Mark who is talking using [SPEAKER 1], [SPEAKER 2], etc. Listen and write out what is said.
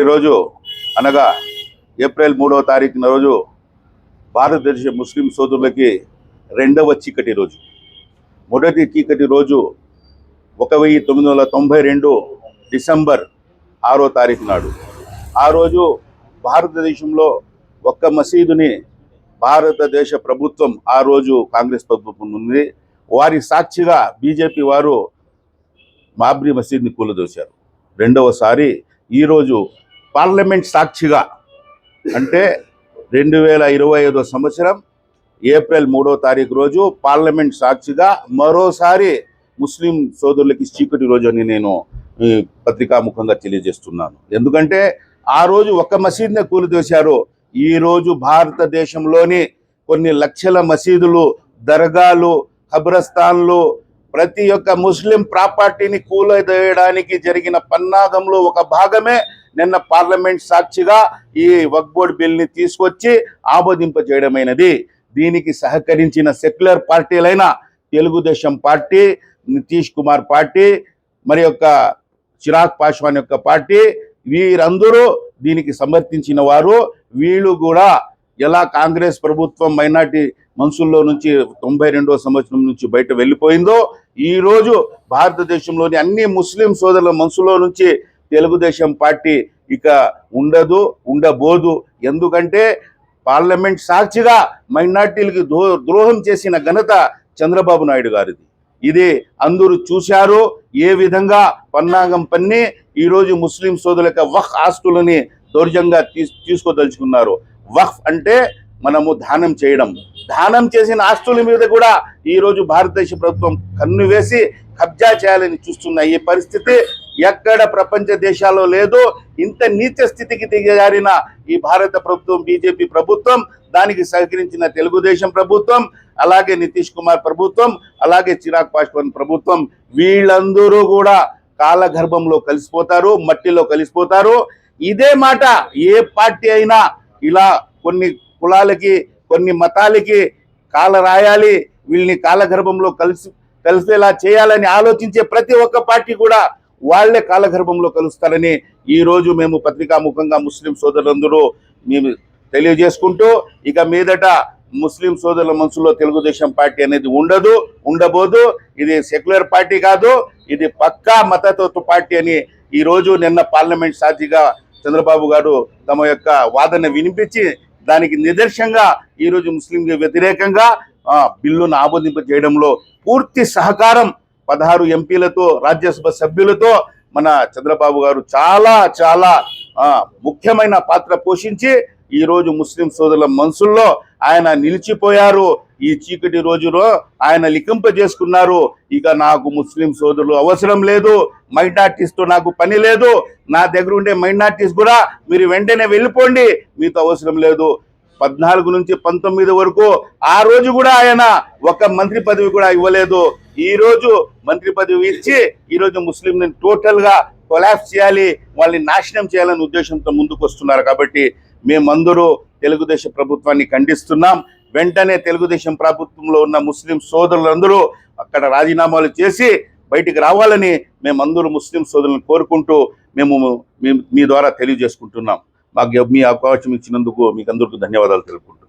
[SPEAKER 1] ఈరోజు అనగా ఏప్రిల్ మూడవ తారీఖున రోజు భారతదేశ ముస్లిం సోదరులకి రెండవ చీకటి రోజు. మొదటి చీకటి రోజు ఒక వెయ్యి తొమ్మిది వందల తొంభై రెండు డిసెంబర్ ఆరో తారీఖు నాడు. ఆ రోజు భారతదేశంలో ఒక్క మసీదుని భారతదేశ ప్రభుత్వం ఆ రోజు కాంగ్రెస్ ప్రభుత్వం ఉంది వారి సాక్షిగా బీజేపీ వారు మాబ్రీ మసీద్ని కూలదోశారు. రెండవసారి ఈరోజు పార్లమెంట్ సాక్షిగా అంటే రెండు వేల ఇరవై ఐదో సంవత్సరం ఏప్రిల్ మూడో తారీఖు రోజు పార్లమెంట్ సాక్షిగా మరోసారి ముస్లిం సోదరులకి చీకటి రోజు అని నేను ఈ పత్రికాముఖంగా తెలియజేస్తున్నాను. ఎందుకంటే ఆ రోజు ఒక మసీద్నే కూలిదోశారు. ఈరోజు భారతదేశంలోని కొన్ని లక్షల మసీదులు దర్గాలు ఖబ్రస్థాన్లు ప్రతి ఒక్క ముస్లిం ప్రాపర్టీని కూలదేయడానికి జరిగిన పన్నాగంలో ఒక భాగమే నిన్న పార్లమెంట్ సాక్షిగా ఈ వక్బోర్డ్ బిల్ని తీసుకొచ్చి ఆమోదింపజేయడమైనది. దీనికి సహకరించిన సెక్యులర్ పార్టీలైన తెలుగుదేశం పార్టీ నితీష్ కుమార్ పార్టీ మరి యొక్క చిరాగ్ పాశ్వాన్ యొక్క పార్టీ వీరందరూ దీనికి సమర్థించిన వారు. వీళ్ళు కూడా ఎలా కాంగ్రెస్ ప్రభుత్వం మైనార్టీ మనుషుల్లో నుంచి తొంభై రెండవ సంవత్సరం నుంచి బయట వెళ్ళిపోయిందో ఈరోజు భారతదేశంలోని అన్ని ముస్లిం సోదరుల మనసులో నుంచి తెలుగుదేశం పార్టీ ఇక ఉండదు ఉండబోదు. ఎందుకంటే పార్లమెంట్ సాక్షిగా మైనార్టీలకి ద్రోహం చేసిన ఘనత చంద్రబాబు నాయుడు గారిది. ఇది అందరూ చూశారు ఏ విధంగా పన్నాగం పన్ని ఈరోజు ముస్లిం సోదరుల యొక్క వహ్ ఆస్తులని దౌర్జంగా తీసు తీసుకోదలుచుకున్నారు. వహ్ అంటే మనము దానం చేయడం. దానం చేసిన ఆస్తుల మీద కూడా ఈరోజు భారతదేశ ప్రభుత్వం కన్ను వేసి కబ్జా చేయాలని చూస్తున్న ఈ పరిస్థితి ఎక్కడ ప్రపంచ దేశాల్లో లేదు ఇంత నీచ స్థితికి దిగజారిన ఈ భారత ప్రభుత్వం బీజేపీ ప్రభుత్వం దానికి సహకరించిన తెలుగుదేశం ప్రభుత్వం అలాగే నితీష్ కుమార్ ప్రభుత్వం అలాగే చిరాగ్ పాస్వాన్ ప్రభుత్వం వీళ్ళందరూ కూడా కాలగర్భంలో కలిసిపోతారు మట్టిలో కలిసిపోతారు. ఇదే మాట ఏ పార్టీ అయినా ఇలా కొన్ని కులాలకి కొన్ని మతాలకి కాల రాయాలి వీళ్ళని కాలగర్భంలో కలిసి కలిసేలా చేయాలని ఆలోచించే ప్రతి ఒక్క పార్టీ కూడా వాళ్ళే కాలగర్భంలో కలుస్తారని ఈ రోజు మేము పత్రికాముఖంగా ముస్లిం సోదరులందరూ మేము తెలియజేసుకుంటూ ఇక మీదట ముస్లిం సోదరుల మనసులో తెలుగుదేశం పార్టీ అనేది ఉండదు ఉండబోదు. ఇది సెక్యులర్ పార్టీ కాదు ఇది పక్కా మతతత్వ పార్టీ అని ఈ రోజు నిన్న పార్లమెంట్ సాక్షిగా చంద్రబాబు గారు తమ యొక్క వాదన వినిపించి దానికి నిదర్శనంగా ఈరోజు ముస్లింకి వ్యతిరేకంగా బిల్లును బిల్లును ఆమోదింపజేయడంలో పూర్తి సహకారం పదహారు ఎంపీలతో రాజ్యసభ సభ్యులతో మన చంద్రబాబు గారు చాలా చాలా ముఖ్యమైన పాత్ర పోషించి ఈరోజు ముస్లిం సోదరుల మనసుల్లో ఆయన నిలిచిపోయారు. ఈ చీకటి రోజులో ఆయన లిఖింపజేసుకున్నారు. ఇక నాకు ముస్లిం సోదరులు అవసరం లేదు. మైనార్టీస్తో నాకు పని లేదు. నా దగ్గర ఉండే మైనార్టీస్ కూడా మీరు వెంటనే వెళ్ళిపోండి. మీతో అవసరం లేదు. పద్నాలుగు నుంచి పంతొమ్మిది వరకు ఆ రోజు కూడా ఆయన ఒక మంత్రి పదవి కూడా ఇవ్వలేదు. ఈ రోజు మంత్రి పదవి ఇచ్చి ఈరోజు ముస్లింని టోటల్గా కొలాప్స్ చేయాలి. వాళ్ళని నాశనం చేయాలనే ఉద్దేశంతో ముందుకు వస్తున్నారు కాబట్టి మేమందరూ తెలుగుదేశం ప్రభుత్వాన్ని ఖండిస్తున్నాం. వెంటనే తెలుగుదేశం ప్రభుత్వంలో ఉన్న ముస్లిం సోదరులందరూ అక్కడ రాజీనామాలు చేసి బయటికి రావాలని మేమందరూ ముస్లిం సోదరులను కోరుకుంటూ మేము మీ- మీ ద్వారా తెలియజేసుకుంటున్నాం. మాకు మీ అవకాశం ఇచ్చినందుకు మీకు అందరికీ ధన్యవాదాలు తెలుపుకుంటున్నాం.